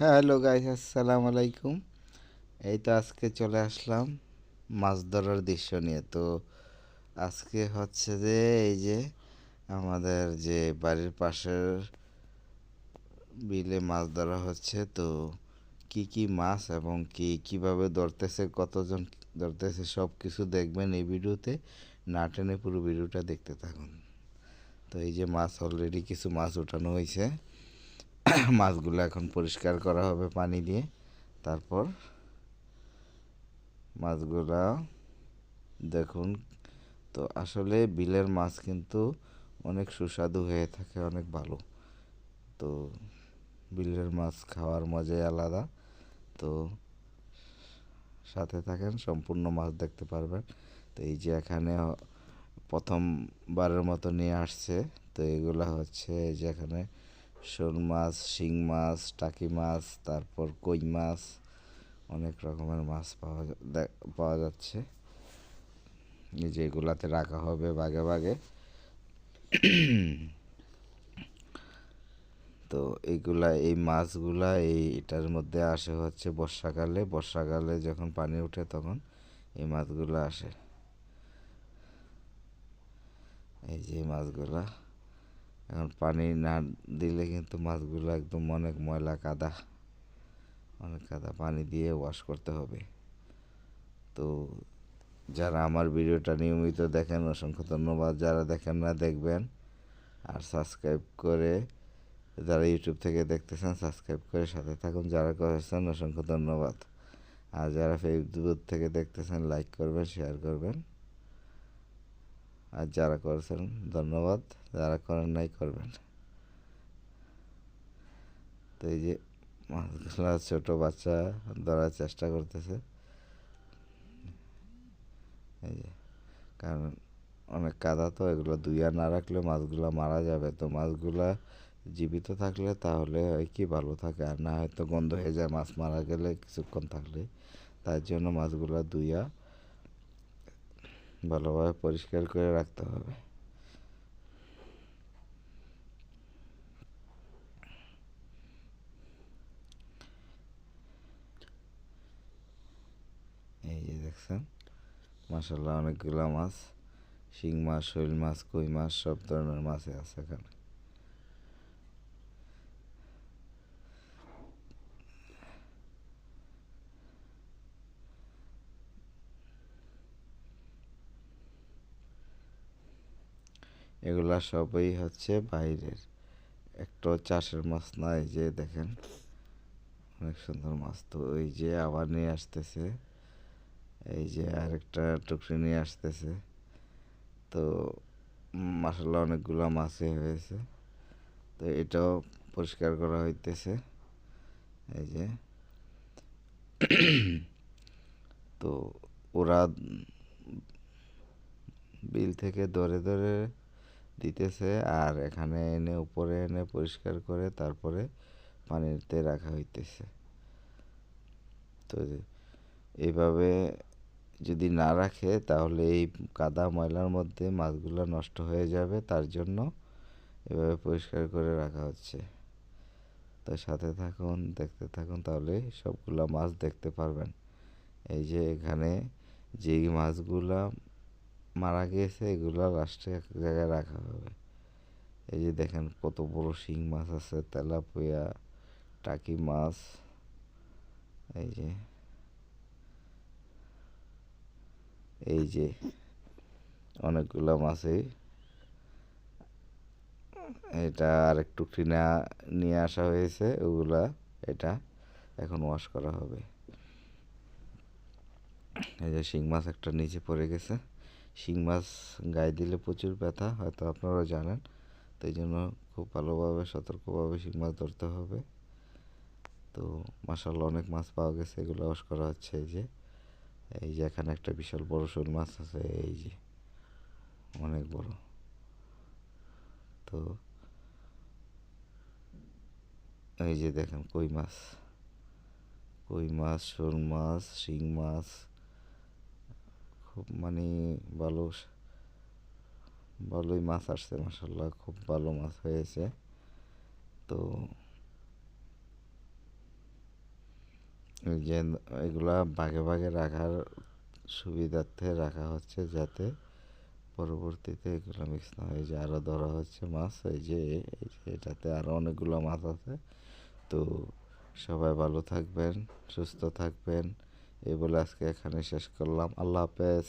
Hello guys আসসালামু আলাইকুম। এই তো আজকে চলে আসলাম মাছ ধরার দৃশ্য নিয়ে। তো আজকে হচ্ছে যে এই যে আমাদের যে বাড়ির পাশের বিলে মাছ ধরা হচ্ছে, তো কি কি মাছ এবং কি কীভাবে ধরতেছে, কতজন ধরতেছে সব কিছু দেখবেন এই ভিডিওতে। না টেনে পুরো ভিডিওটা দেখতে থাকুন। তো এই যে মাছ অলরেডি কিছু মাছ ওঠানো হয়েছে। মাছগুলো এখন পরিষ্কার করা হবে পানি দিয়ে। তারপর মাছগুলা, দেখুন, তো আসলে বিলের মাছ কিন্তু অনেক সুস্বাদু হয়ে থাকে, অনেক ভালো। তো বিলের মাছ খাওয়ার মজাই আলাদা। তো সাথে থাকেন, সম্পূর্ণ মাছ দেখতে পারবেন। তো এই যে এখানে প্রথমবারের মতো নিয়ে আসছে, তো এগুলা হচ্ছে এই যে এখানে শোল মাছ, শিং মাছ, টাকি মাছ, তারপর কই মাছ, অনেক রকমের মাছ পাওয়া পাওয়া যাচ্ছে। এই যে এগুলাতে রাখা হবে বাগে বাগে তো এইগুলা এই মাছগুলা, এই এটার মধ্যে আসে হচ্ছে বর্ষাকালে। বর্ষাকালে যখন পানি ওঠে তখন এই মাছগুলো আসে। এই যে মাছগুলা। এখন পানি না দিলে কিন্তু মাছগুলো একদম অনেক ময়লা, কাদা, অনেক কাদা পানি দিয়ে ওয়াশ করতে হবে। তো যারা আমার ভিডিওটা নিয়মিত দেখেন, অসংখ্য ধন্যবাদ। যারা দেখেন না, দেখবেন। আর সাবস্ক্রাইব করে যারা ইউটিউব থেকে দেখতেছেন সাবস্ক্রাইব করে সাথে থাকুন। যারা করেছেন, অসংখ্য ধন্যবাদ। আর যারা ফেসবুক থেকে দেখতেছেন লাইক করবেন শেয়ার করবেন। আর যারা করেছেন, ধন্যবাদ। যারা করেন নাই, করবেন। তো এই যে মাছগুলো ছোটো বাচ্চা ধরার চেষ্টা করতেছে। এই যে, কারণ অনেক কাদা তো, এগুলো দুইয়া না রাখলে মাছগুলো মারা যাবে। তো মাছগুলা জীবিত থাকলে তাহলে হয় কি ভালো থাকে, আর না হয়তো গন্ধ হয়ে যায় মাছ মারা গেলে কিছুক্ষণ থাকলে। তার জন্য মাছগুলো দুইয়া ভালোভাবে পরিষ্কার করে রাখতে হবে। এই যে দেখছেন মাসাল্লাহ অনেকগুলো মাছ, শিং মাছ, শৈল মাছ, কই মাছ, সব ধরনের মাছই আছে এখানে। এগুলা সবই হচ্ছে বাইরের। একটা চাষের মাছ না এই যে দেখেন, অনেক সুন্দর মাছ। তো ওই যে আবার নিয়ে আসতেছে, এই যে আরেকটা টুকরি নিয়ে আসতেছে। তো মাসাল্লাহ অনেকগুলো মাছই হয়েছে। তো এটাও পরিষ্কার করা হইতেছে, এই যে। তো ওরা বিল থেকে ধরে ধরে দিতেছে আর এখানে এনে উপরে এনে পরিষ্কার করে তারপরে পানিতে রাখা হইতেছে। তো এইভাবে যদি না রাখে তাহলে এই কাদা ময়লার মধ্যে মাছগুলো নষ্ট হয়ে যাবে, তার জন্য এভাবে পরিষ্কার করে রাখা হচ্ছে। তো সাথে থাকুন, দেখতে থাকুন, তাহলে সবগুলো মাছ দেখতে পারবেন। এই যে এখানে যেই মাছগুলা মারা গিয়েছে, এগুলো লাস্টে এক জায়গায় রাখা হবে। এই যে দেখেন কত বড় শিং মাছ আছে, তেলাপুয়া, টাকি মাছ, এই যে। এই যে অনেকগুলো মাছই। এটা আর একটু কিনা নিয়ে আসা হয়েছে ওগুলা, এটা এখন ওয়াশ করা হবে। এই যে শিং মাছ একটা নিচে পড়ে গেছে। শিং মাছ গায়ে দিলে প্রচুর ব্যথা, হয়তো আপনারা জানেন। তাই জন্য খুব ভালোভাবে, সতর্কভাবে শিং মাছ ধরতে হবে। তো মাসাল্লাহ অনেক মাছ পাওয়া গেছে, এগুলো ওয়াশ করা হচ্ছে এই যে। এই যে এখানে একটা বিশাল বড় শোল মাছ আছে, এই যে। অনেক বড়। তো এই যে দেখেন, কই মাছ? কই মাছ, শোল মাছ, শিং মাছ খুব মানে ভালো ভালোই মাছ আসছে মাসাল্লাহ খুব ভালো মাছ হয়েছে। তো যে এগুলা ভাগে ভাগে রাখার সুবিধার্থে রাখা হচ্ছে যাতে পরবর্তীতে এগুলো মিক্স না হয় যে আরও ধরা হচ্ছে মাছ, এই যে এই যে, এটাতে আরও অনেকগুলো মাছ আছে। তো সবাই ভালো থাকবেন, সুস্থ থাকবেন। এই বলে আজকে এখানে শেষ করলাম। আল্লাহ হাফেজ।